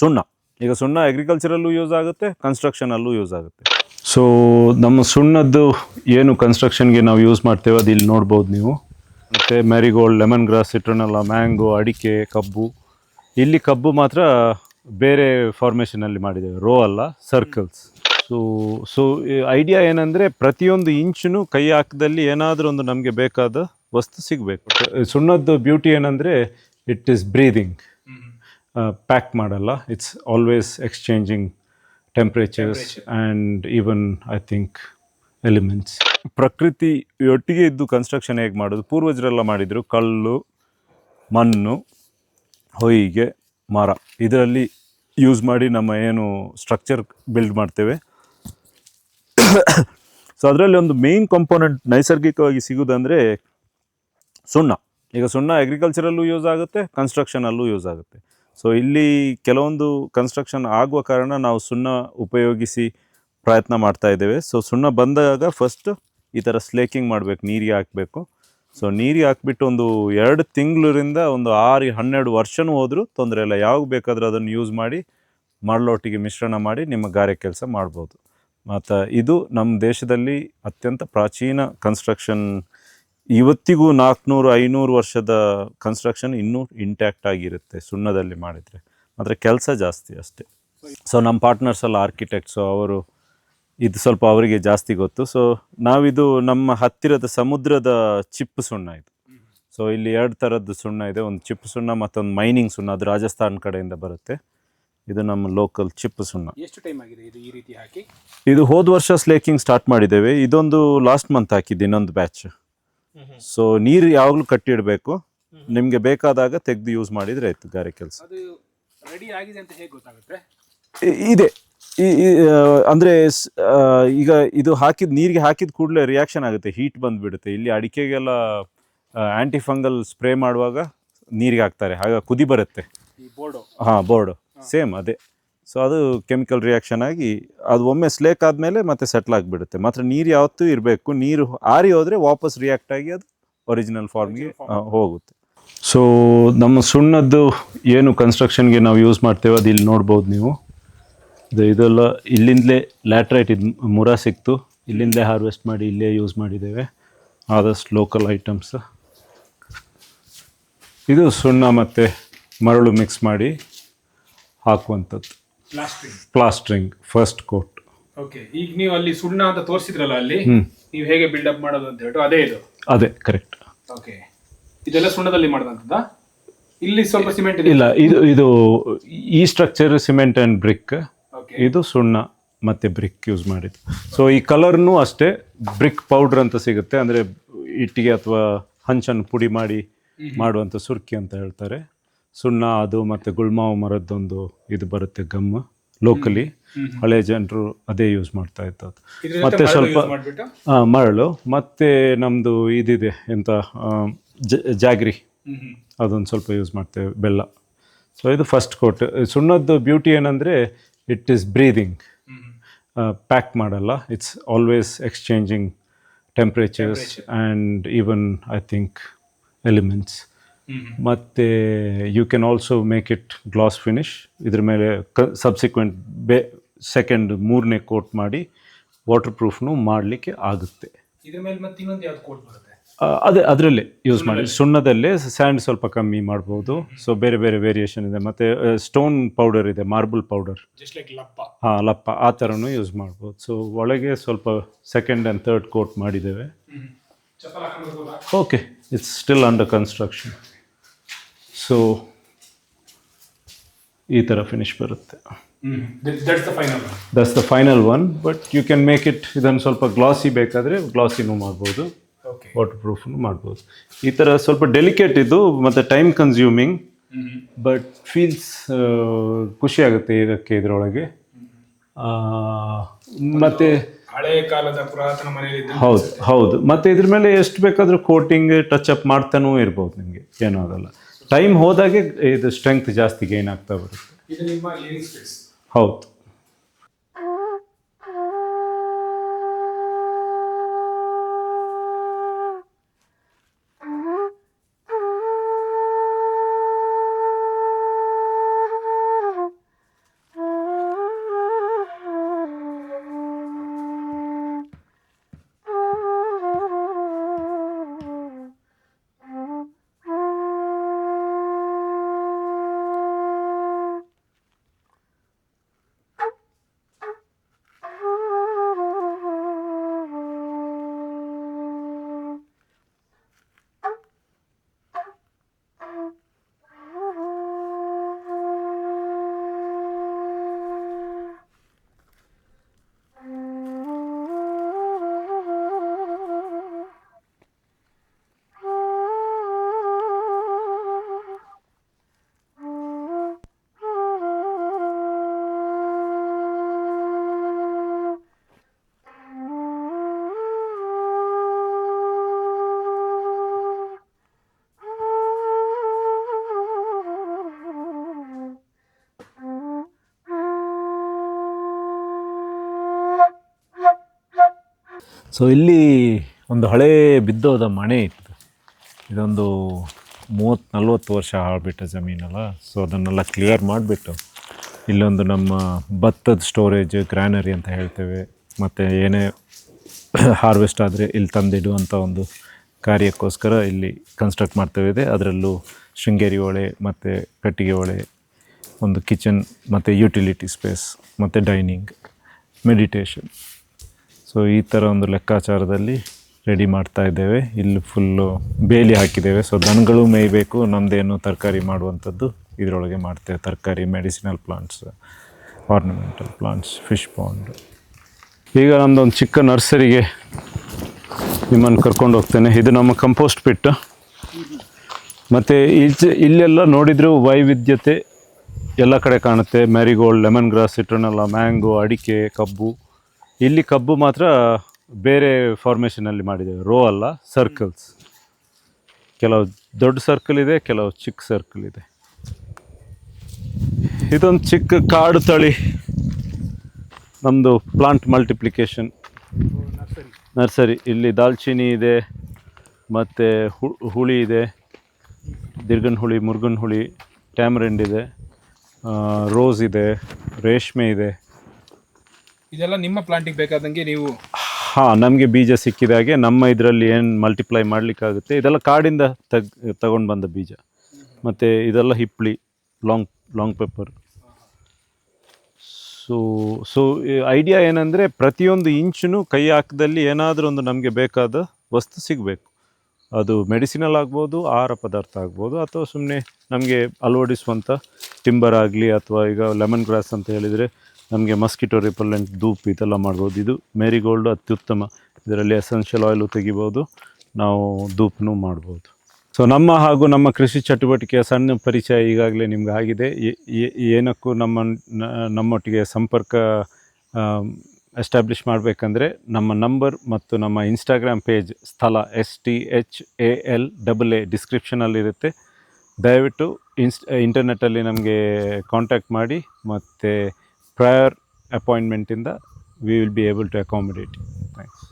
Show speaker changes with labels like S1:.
S1: ಸುಣ್ಣ. ಈಗ ಸುಣ್ಣ ಅಗ್ರಿಕಲ್ಚರಲ್ಲೂ ಯೂಸ್ ಆಗುತ್ತೆ ಕನ್ಸ್ಟ್ರಕ್ಷನಲ್ಲೂ ಯೂಸ್ ಆಗುತ್ತೆ. ಸೊ ನಮ್ಮ ಸುಣ್ಣದ್ದು ಏನು ಕನ್ಸ್ಟ್ರಕ್ಷನ್ಗೆ ನಾವು ಯೂಸ್ ಮಾಡ್ತೇವೆ ಅದು ಇಲ್ಲಿ ನೋಡ್ಬೋದು ನೀವು. ಮತ್ತು marigold lemon grass citronella mango ಅಡಿಕೆ, ಕಬ್ಬು. ಇಲ್ಲಿ ಕಬ್ಬು ಮಾತ್ರ ಬೇರೆ ಫಾರ್ಮೇಷನಲ್ಲಿ ಮಾಡಿದ್ದೇವೆ ರೋ ಅಲ್ಲ ಸರ್ಕಲ್ಸ್ ಸೊ ಸೊ ಐಡಿಯಾ ಏನಂದರೆ ಪ್ರತಿಯೊಂದು ಇಂಚು ಕೈ ಹಾಕದಲ್ಲಿ ಏನಾದರೂ ಒಂದು ನಮಗೆ ಬೇಕಾದ ವಸ್ತು ಸಿಗಬೇಕು. ಸುಣ್ಣದ್ದು ಬ್ಯೂಟಿ ಏನಂದರೆ ಇಟ್ ಈಸ್ ಬ್ರೀದಿಂಗ್ ಪ್ಯಾಕ್ ಮಾಡಲ್ಲ. It's always exchanging temperatures and even I think elements ಪ್ರಕೃತಿ ಒಟ್ಟಿಗೆ ಇದ್ದು ಕನ್ಸ್ಟ್ರಕ್ಷನ್ ಹೇಗೆ ಮಾಡೋದು? ಪೂರ್ವಜರೆಲ್ಲ ಮಾಡಿದರು ಕಲ್ಲು ಮಣ್ಣು ಹೊಯ್ಗೆ ಮರ. ಇದರಲ್ಲಿ ಯೂಸ್ ಮಾಡಿ ನಮ್ಮ ಏನು ಸ್ಟ್ರಕ್ಚರ್ ಬಿಲ್ಡ್ ಮಾಡ್ತೇವೆ. ಸೊ ಅದರಲ್ಲಿ ಒಂದು ಮೇಯ್ನ್ ಕಾಂಪೋನೆಂಟ್ ನೈಸರ್ಗಿಕವಾಗಿ ಸಿಗೋದಂದರೆ ಸುಣ್ಣ. ಈಗ ಸುಣ್ಣ ಅಗ್ರಿಕಲ್ಚರಲ್ಲೂ ಯೂಸ್ ಆಗುತ್ತೆ ಕನ್ಸ್ಟ್ರಕ್ಷನಲ್ಲೂ ಯೂಸ್ ಆಗುತ್ತೆ. ಸೊ ಇಲ್ಲಿ ಕೆಲವೊಂದು ಕನ್ಸ್ಟ್ರಕ್ಷನ್ ಆಗುವ ಕಾರಣ ನಾವು ಸುಣ್ಣ ಉಪಯೋಗಿಸಿ ಪ್ರಯತ್ನ ಮಾಡ್ತಾ ಇದ್ದೇವೆ. ಸೊ ಸುಣ್ಣ ಬಂದಾಗ ಫಸ್ಟ್ ಈ ಥರ ಸ್ಲೇಕಿಂಗ್ ಮಾಡಬೇಕು ನೀರಿಗೆ ಹಾಕಬೇಕು. ಸೊ ನೀರಿಗೆ ಹಾಕ್ಬಿಟ್ಟು ಒಂದು ಎರಡು ತಿಂಗಳರಿಂದ ಒಂದು ಆರು, ಹನ್ನೆರಡು ವರ್ಷನೂ ಹೋದರೂ ತೊಂದರೆ ಇಲ್ಲ. ಯಾವಾಗ ಬೇಕಾದರೂ ಅದನ್ನು ಯೂಸ್ ಮಾಡಿ, ಮರಳೊಟ್ಟಿಗೆ ಮಿಶ್ರಣ ಮಾಡಿ ನಿಮ್ಮ ಗಾರೆ ಕೆಲಸ ಮಾಡ್ಬೋದು. ಮತ್ತು ಇದು ನಮ್ಮ ದೇಶದಲ್ಲಿ ಅತ್ಯಂತ ಪ್ರಾಚೀನ ಕನ್ಸ್ಟ್ರಕ್ಷನ್ ಇವತ್ತಿಗೂ ನಾಲ್ಕುನೂರು ಐನೂರು ವರ್ಷದ ಕನ್ಸ್ಟ್ರಕ್ಷನ್ ಇನ್ನೂ ಇಂಟ್ಯಾಕ್ಟ್ ಆಗಿರುತ್ತೆ ಸುಣ್ಣದಲ್ಲಿ ಮಾಡಿದರೆ. ಮಾತ್ರ ಕೆಲಸ ಜಾಸ್ತಿ ಅಷ್ಟೇ. ಸೊ ನಮ್ಮ ಪಾರ್ಟ್ನರ್ಸ್ ಎಲ್ಲ ಆರ್ಕಿಟೆಕ್ಟ್ಸು ಅವರು ಇದು ಸ್ವಲ್ಪ ಅವರಿಗೆ ಜಾಸ್ತಿ ಗೊತ್ತು. ಸೊ ನಾವಿದು ನಮ್ಮ ಹತ್ತಿರದ ಸಮುದ್ರದ ಚಿಪ್ಪು ಸುಣ್ಣ ಇದು. ಸೊ ಇಲ್ಲಿ ಎರಡು ಥರದ್ದು ಸುಣ್ಣ ಇದೆ. ಒಂದು ಚಿಪ್ಪು ಸುಣ್ಣ ಮತ್ತೊಂದು ಮೈನಿಂಗ್ ಸುಣ್ಣ. ಅದು ರಾಜಸ್ಥಾನ್ ಕಡೆಯಿಂದ ಬರುತ್ತೆ. ಇದು ನಮ್ಮ ಲೋಕಲ್ ಚಿಪ್ಪು ಸುಣ್ಣ.
S2: ಎಷ್ಟು ಟೈಮ್ ಆಗಿದೆ ಇದು ಈ ರೀತಿ ಹಾಕಿ?
S1: ಇದು ಹೋದ ವರ್ಷ ಸ್ಲೇಕಿಂಗ್ ಸ್ಟಾರ್ಟ್ ಮಾಡಿದ್ದೇವೆ. ಇದೊಂದು ಲಾಸ್ಟ್ ಮಂತ್ ಹಾಕಿದ್ದು ಇನ್ನೊಂದು ಬ್ಯಾಚ್ ಸೊ ನೀರು ಯಾವಾಗಲೂ ಕಟ್ಟಿಡಬೇಕು. ನಿಮಗೆ ಬೇಕಾದಾಗ ತೆಗೆದು ಯೂಸ್ ಮಾಡಿದರೆ ಆಯ್ತು ಗಾರೆ ಕೆಲಸ.
S2: ರೆಡಿ ಆಗಿದೆ ಅಂತ ಹೇಗೆ ಗೊತ್ತಾಗುತ್ತೆ?
S1: ಇದೆ. ಈ- ಅಂದ್ರೆ ಈಗ ಇದು ಹಾಕಿದ ನೀರಿಗೆ ಹಾಕಿದ ಕೂಡಲೇ ರಿಯಾಕ್ಷನ್ ಆಗುತ್ತೆ. ಹೀಟ್ ಬಂದ್ಬಿಡುತ್ತೆ. ಇಲ್ಲಿ ಅಡಿಕೆಗೆಲ್ಲ ಆಂಟಿ ಫಂಗಲ್ ಸ್ಪ್ರೇ ಮಾಡುವಾಗ ನೀರಿಗೆ ಹಾಕ್ತಾರೆ. ಆಗ ಕುದಿ ಬರುತ್ತೆ. ಹಾಂ ಬೋರ್ಡು. ಸೇಮ್ ಅದೇ. ಸೊ ಅದು ಕೆಮಿಕಲ್ ರಿಯಾಕ್ಷನ್ ಆಗಿ ಅದು ಒಮ್ಮೆ ಸ್ಲೇಕ್ ಆದಮೇಲೆ ಮತ್ತೆ ಸೆಟ್ಲ್ ಆಗಿಬಿಡುತ್ತೆ. ಮಾತ್ರ ನೀರು ಯಾವತ್ತೂ ಇರಬೇಕು. ನೀರು ಆರಿ ಹೋದರೆ ವಾಪಸ್ ರಿಯಾಕ್ಟ್ ಆಗಿ ಅದು ಒರಿಜಿನಲ್ ಫಾರ್ಮ್ಗೆ ಹೋಗುತ್ತೆ. ಸೊ ನಮ್ಮ ಸುಣ್ಣದ್ದು ಏನು ಕನ್ಸ್ಟ್ರಕ್ಷನ್ಗೆ ನಾವು ಯೂಸ್ ಮಾಡ್ತೇವೆ ಅದು ಇಲ್ಲಿ ನೋಡ್ಬೋದು ನೀವು. ಇದು ಇದೆಲ್ಲ ಇಲ್ಲಿಂದಲೇ ಲ್ಯಾಟ್ರೈಟ್ ಇದು ಮುರ ಸಿಕ್ತು. ಇಲ್ಲಿಂದಲೇ ಹಾರ್ವೆಸ್ಟ್ ಮಾಡಿ ಇಲ್ಲೇ ಯೂಸ್ ಮಾಡಿದ್ದೇವೆ. ಆದಷ್ಟು ಲೋಕಲ್ ಐಟಮ್ಸ್ ಇದು ಸುಣ್ಣ ಮತ್ತು ಮರಳು ಮಿಕ್ಸ್ ಮಾಡಿ ಹಾಕುವಂಥದ್ದು.
S2: Plastic
S1: plastering first coat
S2: okay ಈಗ ನೀವು ಅಲ್ಲಿ ಸುಣ್ಣ ಅಂತ ತೋರಿಸಿದ್ರಲ್ಲ ಅಲ್ಲಿ
S1: ಹ್ಮ್.
S2: ನೀವು ಹೇಗೆ ಬಿಲ್ಡಪ್ ಮಾಡೋದು ಅಂತ ಹೇಳ್ಬಿಟ್ಟು ಅದೇ ಇದು?
S1: ಅದೇ ಕರೆಕ್ಟ್
S2: ಓಕೆ ಇದೆಲ್ಲ ಸುಣ್ಣದಲ್ಲಿ ಮಾಡಿದಂತದ ಇಲ್ಲಿ ಸ್ವಲ್ಪ ಸಿಮೆಂಟ್ ಇದೆ.
S1: ಇಲ್ಲ ಇದು ಇದು ಈ structure cement and brick
S2: okay
S1: ಇದು ಸುಣ್ಣ ಮತ್ತು ಬ್ರಿಕ್ ಯೂಸ್ ಮಾಡಿದ್ದು. ಸೊ ಈ ಕಲರ್ನು ಅಷ್ಟೇ ಬ್ರಿಕ್ ಪೌಡ್ರ್ ಅಂತ ಸಿಗುತ್ತೆ. ಅಂದರೆ ಇಟ್ಟಿಗೆ ಅಥವಾ ಹಂಚನ್ನು ಪುಡಿ ಮಾಡಿ ಮಾಡುವಂಥ ಸುರ್ಕಿ ಅಂತ ಹೇಳ್ತಾರೆ. ಸುಣ್ಣ ಅದು ಮತ್ತು ಗುಳ್ಮಾವು ಮರದ್ದೊಂದು ಇದು ಬರುತ್ತೆ ಗಮ್ ಲೋಕಲಿ ಹಳೆ ಜನರು ಅದೇ ಯೂಸ್ ಮಾಡ್ತಾ ಇದ್ದದ್ದು. ಮತ್ತೆ ಸ್ವಲ್ಪ ಮರಳು. ಮತ್ತೆ ನಮ್ಮದು ಇದಿದೆ ಎಂತ ಜ- ಜಾಗ್ರಿ. ಅದೊಂದು ಸ್ವಲ್ಪ ಯೂಸ್ ಮಾಡ್ತೇವೆ ಬೆಲ್ಲ. ಸೊ ಇದು ಫಸ್ಟ್ ಕೋಟ್ ಸುಣ್ಣದ್ದು ಬ್ಯೂಟಿ ಏನಂದರೆ ಇಟ್ ಈಸ್ ಬ್ರೀದಿಂಗ್ ಪ್ಯಾಕ್ ಮಾಡಲ್ಲ. It's always exchanging temperatures and even I think elements ಮತ್ತು you can also make it glass finish ಇದ್ರ ಮೇಲೆ ಕ ಸಬ್ಸಿಕ್ವೆಂಟ್ ಬೇ ಸೆಕೆಂಡ್ ಮೂರನೇ ಕೋಟ್ ಮಾಡಿ ವಾಟರ್ ಪ್ರೂಫ್ನು ಮಾಡಲಿಕ್ಕೆ ಆಗುತ್ತೆ. ಅದೇ ಅದರಲ್ಲೇ ಯೂಸ್ ಮಾಡಿ. ಸುಣ್ಣದಲ್ಲೇ. ಸ್ಯಾಂಡ್ ಸ್ವಲ್ಪ ಕಮ್ಮಿ ಮಾಡ್ಬೋದು. ಸೊ ಬೇರೆ ಬೇರೆ ವೇರಿಯೇಷನ್ ಇದೆ. ಮತ್ತು ಸ್ಟೋನ್ ಪೌಡರ್ ಇದೆ ಮಾರ್ಬಲ್ ಪೌಡರ್ ಹಾಂ ಲಪ್ಪ. ಆ ಥರನೂ ಯೂಸ್ ಮಾಡ್ಬೋದು. ಸೊ ಒಳಗೆ ಸ್ವಲ್ಪ ಸೆಕೆಂಡ್ ಆ್ಯಂಡ್ ಥರ್ಡ್ ಕೋಟ್ ಮಾಡಿದ್ದೇವೆ. Okay it's still under construction so ಈ ಥರ ಫಿನಿಶ್ ಬರುತ್ತೆ.
S2: That's the final
S1: that's the final one but you can make it ಇದನ್ನು ಸ್ವಲ್ಪ ಗ್ಲಾಸಿ ಬೇಕಾದರೆ ಗ್ಲಾಸಿನೂ ಮಾಡ್ಬೋದು.
S2: ಓಕೆ
S1: ವಾಟರ್ ಪ್ರೂಫ್ನು ಮಾಡ್ಬೋದು. ಈ ಥರ ಸ್ವಲ್ಪ ಡೆಲಿಕೇಟ್ ಇದು ಮತ್ತು ಟೈಮ್ ಕನ್ಸ್ಯೂಮಿಂಗ್ ಬಟ್ ಫೀಲ್ಸ್ ಖುಷಿ ಆಗುತ್ತೆ ಇದಕ್ಕೆ ಇದರೊಳಗೆ. ಮತ್ತು
S2: ಹಳೆ ಕಾಲದ ಪುರಾತನ ಮನೆಯಲ್ಲಿ ಇದ್ದ
S1: ಹೌದು ಹೌದು. ಮತ್ತು ಇದ್ರ ಮೇಲೆ ಎಷ್ಟು ಬೇಕಾದರೂ ಕೋಟಿಂಗ್ ಟಚ್ ಅಪ್ ಮಾಡ್ತಾನೂ ಇರ್ಬೋದು ನಿಮಗೆ ಏನೂ ಆಗಲ್ಲ. ಟೈಮ್ ಹೋದಾಗೆ ಇದು ಸ್ಟ್ರೆಂಗ್ತ್ ಜಾಸ್ತಿ ಗೇನ್ ಆಗ್ತಾ ಬರುತ್ತೆ. ಹೌದು. ಸೊ ಇಲ್ಲಿ ಒಂದು ಹಳೇ ಬಿದ್ದೋದ ಮನೆ ಇತ್ತು. ಇದೊಂದು ಮೂವತ್ತು ನಲ್ವತ್ತು ವರ್ಷ ಹಾಳ್ಬಿಟ್ಟ ಜಮೀನಲ್ಲ. ಸೊ ಅದನ್ನೆಲ್ಲ ಕ್ಲಿಯರ್ ಮಾಡಿಬಿಟ್ಟು ಇಲ್ಲೊಂದು ನಮ್ಮ ಭತ್ತದ ಸ್ಟೋರೇಜ್ ಗ್ರ್ಯಾನರಿ ಅಂತ ಹೇಳ್ತೇವೆ. ಮತ್ತು ಏನೇ ಹಾರ್ವೆಸ್ಟ್ ಆದರೆ ಇಲ್ಲಿ ತಂದಿಡುವಂಥ ಒಂದು ಕಾರ್ಯಕ್ಕೋಸ್ಕರ ಇಲ್ಲಿ ಕನ್ಸ್ಟ್ರಕ್ಟ್ ಮಾಡ್ತೇವೆ ಇದೆ. ಅದರಲ್ಲೂ ಶೃಂಗೇರಿ ಹೊಳೆ ಮತ್ತು ಕಟ್ಟಿಗೆ ಹೊಳೆ ಒಂದು ಕಿಚನ್ ಮತ್ತು ಯುಟಿಲಿಟಿ ಸ್ಪೇಸ್ ಮತ್ತು ಡೈನಿಂಗ್ ಮೆಡಿಟೇಷನ್ ಸೊ ಈ ಥರ ಒಂದು ಲೆಕ್ಕಾಚಾರದಲ್ಲಿ ರೆಡಿ ಮಾಡ್ತಾ ಇದ್ದೇವೆ. ಇಲ್ಲಿ ಫುಲ್ಲು ಬೇಲಿ ಹಾಕಿದ್ದೇವೆ. ಸೊ ದನಗಳು ಮೇಯಬೇಕು ನಮ್ಮದೇನು ತರಕಾರಿ ಮಾಡುವಂಥದ್ದು, ಇದರೊಳಗೆ ಮಾಡ್ತೇವೆ. ತರಕಾರಿ medicinal plants ornamental plants fish pond ಈಗ ನಮ್ಮದೊಂದು ಚಿಕ್ಕ ನರ್ಸರಿಗೆ ನಿಮ್ಮನ್ನು ಕರ್ಕೊಂಡು ಹೋಗ್ತೇನೆ. ಇದು ನಮ್ಮ ಕಂಪೋಸ್ಟ್ ಪಿಟ್ಟು ಮತ್ತು ಈಚೆ ಇಲ್ಲೆಲ್ಲ ನೋಡಿದರೂ ವೈವಿಧ್ಯತೆ ಎಲ್ಲ ಕಡೆ ಕಾಣುತ್ತೆ. Marigold lemon grass citronella mango ಅಡಿಕೆ, ಕಬ್ಬು. ಇಲ್ಲಿ ಕಬ್ಬು ಮಾತ್ರ ಬೇರೆ ಫಾರ್ಮೇಷನಲ್ಲಿ ಮಾಡಿದ್ದೇವೆ ರೋ ಅಲ್ಲ ಸರ್ಕಲ್ಸ್ ಕೆಲವು ದೊಡ್ಡ ಸರ್ಕಲ್ ಇದೆ, ಕೆಲವು ಚಿಕ್ಕ ಸರ್ಕಲ್ ಇದೆ. ಇದೊಂದು ಚಿಕ್ಕ ಕಾಡು ತಳಿ. ನಮ್ಮದು ಪ್ಲಾಂಟ್ ಮಲ್ಟಿಪ್ಲಿಕೇಶನ್
S2: ನರ್ಸರಿ
S1: ಇಲ್ಲಿ ದಾಲ್ಚಿನಿ ಇದೆ, ಮತ್ತು ಹುಳಿ ಇದೆ, ದಿರ್ಗನ್ ಹುಳಿ, ಮುರುಗನ್ ಹುಳಿ ಟ್ಯಾಮ್ರೆಂಡ್ ಇದೆ ರೋಸ್ ಇದೆ, ರೇಷ್ಮೆ ಇದೆ.
S2: ಇದೆಲ್ಲ ನಿಮ್ಮ ಪ್ಲಾಂಟಿಗೆ ಬೇಕಾದಂಗೆ ನೀವು
S1: ಹಾಂ, ನಮಗೆ ಬೀಜ ಸಿಕ್ಕಿದ ಹಾಗೆ ನಮ್ಮ ಇದರಲ್ಲಿ ಏನು ಮಲ್ಟಿಪ್ಲೈ ಮಾಡಲಿಕ್ಕಾಗುತ್ತೆ? ಇದೆಲ್ಲ ಕಾಡಿಂದ ತಗ್, ತಗೊಂಡು ಬಂದ ಬೀಜ. ಮತ್ತು ಇದೆಲ್ಲ ಹಿಪ್ಳಿ long long pepper so so idea ಏನಂದರೆ ಪ್ರತಿಯೊಂದು ಇಂಚುನು ಕೈ ಹಾಕದಲ್ಲಿ ಏನಾದರೂ ಒಂದು ನಮಗೆ ಬೇಕಾದ ವಸ್ತು ಸಿಗಬೇಕು. ಅದು ಮೆಡಿಸಿನಲ್ ಆಗ್ಬೋದು, ಆಹಾರ ಪದಾರ್ಥ ಆಗ್ಬೋದು, ಅಥವಾ ಸುಮ್ಮನೆ ನಮಗೆ ಅಳವಡಿಸುವಂಥ ಟಿಂಬರ್ ಆಗಲಿ ಅಥವಾ ಈಗ ಲೆಮನ್ ಗ್ರಾಸ್ ಅಂತ ಹೇಳಿದರೆ ನಮಗೆ ಮಸ್ಕಿಟೋ ರಿಪಲ್ಲೆಂಟ್ ಧೂಪ್ ಇದೆಲ್ಲ ಮಾಡ್ಬೋದು. ಇದು ಮೇರಿಗೋಲ್ಡ್ ಅತ್ಯುತ್ತಮ. ಇದರಲ್ಲಿ ಎಸೆನ್ಷಿಯಲ್ ಆಯಿಲು ತೆಗಿಬೋದು. ನಾವು ಧೂಪನೂ ಮಾಡ್ಬೋದು. ಸೊ ನಮ್ಮ ಹಾಗೂ ನಮ್ಮ ಕೃಷಿ ಚಟುವಟಿಕೆಯ ಸಣ್ಣ ಪರಿಚಯ ಈಗಾಗಲೇ ನಿಮ್ಗೆ ಆಗಿದೆ. ಏನಕ್ಕೂ ನಮ್ಮ ನಮ್ಮೊಟ್ಟಿಗೆ ಸಂಪರ್ಕ ಎಸ್ಟಾಬ್ಲಿಷ್ ಮಾಡಬೇಕಂದ್ರೆ ನಮ್ಮ ನಂಬರ್ ಮತ್ತು ನಮ್ಮ ಇನ್ಸ್ಟಾಗ್ರಾಮ್ ಪೇಜ್ ಸ್ಥಳ S T H A L double A ಡಿಸ್ಕ್ರಿಪ್ಷನಲ್ಲಿರುತ್ತೆ ದಯವಿಟ್ಟು ಇನ್ಸ್ ಇಂಟರ್ನೆಟ್ಟಲ್ಲಿ ನಮಗೆ ಕಾಂಟ್ಯಾಕ್ಟ್ ಮಾಡಿ ಮತ್ತು prior appointment in the, we will be able to accommodate. Thanks.